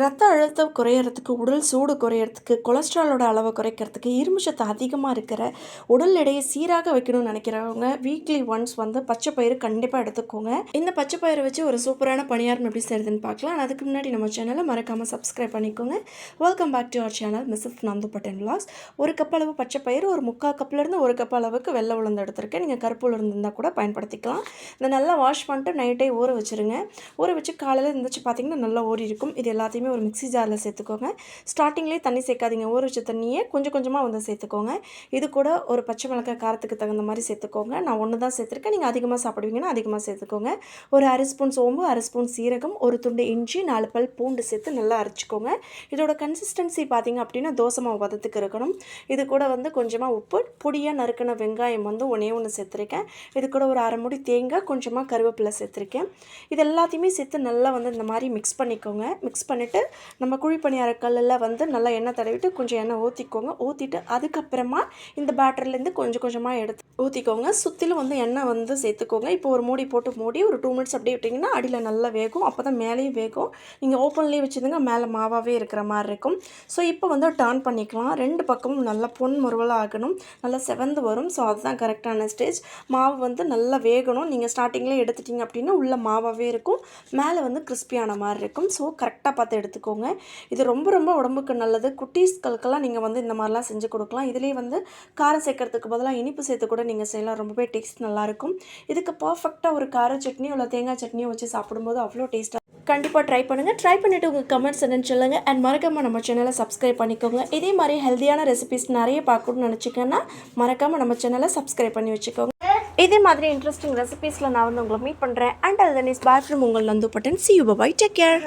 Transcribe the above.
ரத்த அழுத்தம் குறையறதுக்கு உடல் சூடு குறையறதுக்கு கொலஸ்ட்ராலோட அளவை குறைக்கிறதுக்கு இரும்பு சத்து அதிகமாக இருக்கிற உடல் எடையை சீராக வைக்கணும்னு நினைக்கிறவங்க வீக்லி ஒன்ஸ் வந்து பச்சை பயிறு கண்டிப்பாக எடுத்துக்கோங்க. இந்த பச்சை பயிரை வச்சு ஒரு சூப்பரான பணியாரம் எப்படி செய்யுதுன்னு பார்க்கலாம். அதுக்கு முன்னாடி நம்ம சேனலை மறக்காமல் சப்ஸ்கிரைப் பண்ணிக்கோங்க. Welcome back to our channel Mrs Nandu Pattan Vilas ஒரு கப் அளவு பச்சை பயிறு ஒரு முக்கால் கப்லேருந்து ஒரு கப் அளவுக்கு வெள்ளை உளுந்து எடுத்திருக்கேன். நீங்கள் கருப்பு உளுந்து இருந்தால் கூட பயன்படுத்திக்கலாம். இதை நல்லா வாஷ் பண்ணிட்டு நைட்டே ஊற வச்சுருங்க. ஊற வச்சு காலையில் இருந்துச்சு பார்த்தீங்கன்னா நல்லா ஊறி இருக்கும் இது எல்லாத்தையுமே ஒரு மிக்ஸி ஜாரில் சேர்த்துக்கோங்க. ஸ்டார்டிங்லேயே தண்ணி சேர்க்காதீங்க. ஊற வச்ச தண்ணியே கொஞ்சம் கொஞ்சமாக வந்து சேர்த்துக்கோங்க. இது கூட ஒரு பச்சை மிளகாய் காரத்துக்கு தகுந்த மாதிரி சேர்த்துக்கோங்க. நான் ஒன்று தான் சேர்த்துருக்கேன். நீங்கள் அதிகமாக சாப்பிடுவீங்கன்னா அதிகமாக சேர்த்துக்கோங்க. ஒரு அரை ஸ்பூன் சோம்பு அரை ஸ்பூன் சீரகம் ஒரு துண்டு இஞ்சி நாலு பல் பூண்டு சேர்த்து நல்லா அரைச்சிக்கோங்க. இதோட கன்சிஸ்டன்சி பார்த்தீங்க அப்படின்னா தோசை மாவு பதத்துக்கு இருக்கணும். இது கூட வந்து கொஞ்சமாக உப்பு பொடியாக நறுக்கின வெங்காயம் வந்து ஒன்றே ஒன்று சேர்த்துருக்கேன். இது கூட ஒரு அரை முடி தேங்காய் கொஞ்சமாக கருவேப்பிலை சேர்த்துருக்கேன். இது எல்லாத்தையுமே சேர்த்து நல்லா வந்து இந்த மாதிரி மிக்ஸ் பண்ணிக்கோங்க. மிக்ஸ் பண்ணிவிட்டு நம்ம குழி பணியார கல்லில் வந்து நல்லா எண்ணெய் தடவிட்டு கொஞ்சம் எண்ணெய் ஊற்றிக்கோங்க ஊற்றிட்டு அதுக்கப்புறமா இந்த பேட்டர்லேருந்து கொஞ்சம் கொஞ்சமாக எடுத்து ஊற்றிக்கோங்க சுற்றிலும் வந்து எண்ணெய் வந்து சேர்த்துக்கோங்க. இப்போ ஒரு மூடி போட்டு மூடி ஒரு டூ மினிட்ஸ் அப்படியே விட்டிங்கன்னா அடியில் நல்லா வேகும். அப்போ தான் மேலேயும் வேகும். நீங்கள் ஓப்பன்லேயே வச்சுருங்க மேலே மாவாகவே இருக்கிற மாதிரி இருக்கும். ஸோ இப்போ வந்து டர்ன் பண்ணிக்கலாம். ரெண்டு பக்கமும் நல்லா பொன் முருவலாக ஆகணும். நல்லா செவந்து வரும். ஸோ அதுதான் கரெக்டான ஸ்டேஜ் மாவு வந்து நல்லா வேகணும். நீங்கள் ஸ்டார்டிங்கில் எடுத்துட்டீங்க அப்படின்னா உள்ள மாவாகவே இருக்கும். மேலே வந்து கிறிஸ்பியான மாதிரி இருக்கும். ஸோ கரெக்டாக பார்த்து எடுத்துக்கோங்க. இது ரொம்ப ரொம்ப உடம்புக்கு நல்லது. குட்டீஸ்களுக்கெல்லாம் நீங்கள் வந்து இந்த மாதிரிலாம் செஞ்சு கொடுக்கலாம். இதுலேயே வந்து காரம் சேர்க்கறதுக்கு பதிலாக இனிப்பு சேர்த்து கூட நீங்கள் செய்யலாம். ரொம்பவே டேஸ்ட் நல்லாயிருக்கும். இதுக்கு பர்ஃபெக்டாக ஒரு கார சட்னியோ இல்லை தேங்காய் சட்னியும் வச்சு சாப்பிடும்போது அவ்வளோ டேஸ்ட்டாக கண்டிப்பாக ட்ரை பண்ணுங்கள் ட்ரை பண்ணிவிட்டு உங்கள் கமெண்ட்ஸ் என்னன்னு சொல்லுங்கள் அண்ட் மறக்காமல் நம்ம சேனலை சப்ஸ்கிரைப் பண்ணிக்கோங்க. இதே மாதிரி ஹெல்த்தியான ரெசிபிஸ் நிறைய பார்க்கணும்னு நினச்சிங்கன்னா மறக்காமல் நம்ம சேனலை சப்ஸ்கிரைப் பண்ணி வச்சுக்கோங்க. இதே மாதிரி இன்ட்ரெஸ்டிங் ரெசிபீஸில் நான் வந்து உங்களை மீட் பண்ணுறேன் அண்ட் அது தனிஸ் இஸ் பாய் ஃப்ரம் உங்கள் Nandu Pattan. See you bye take care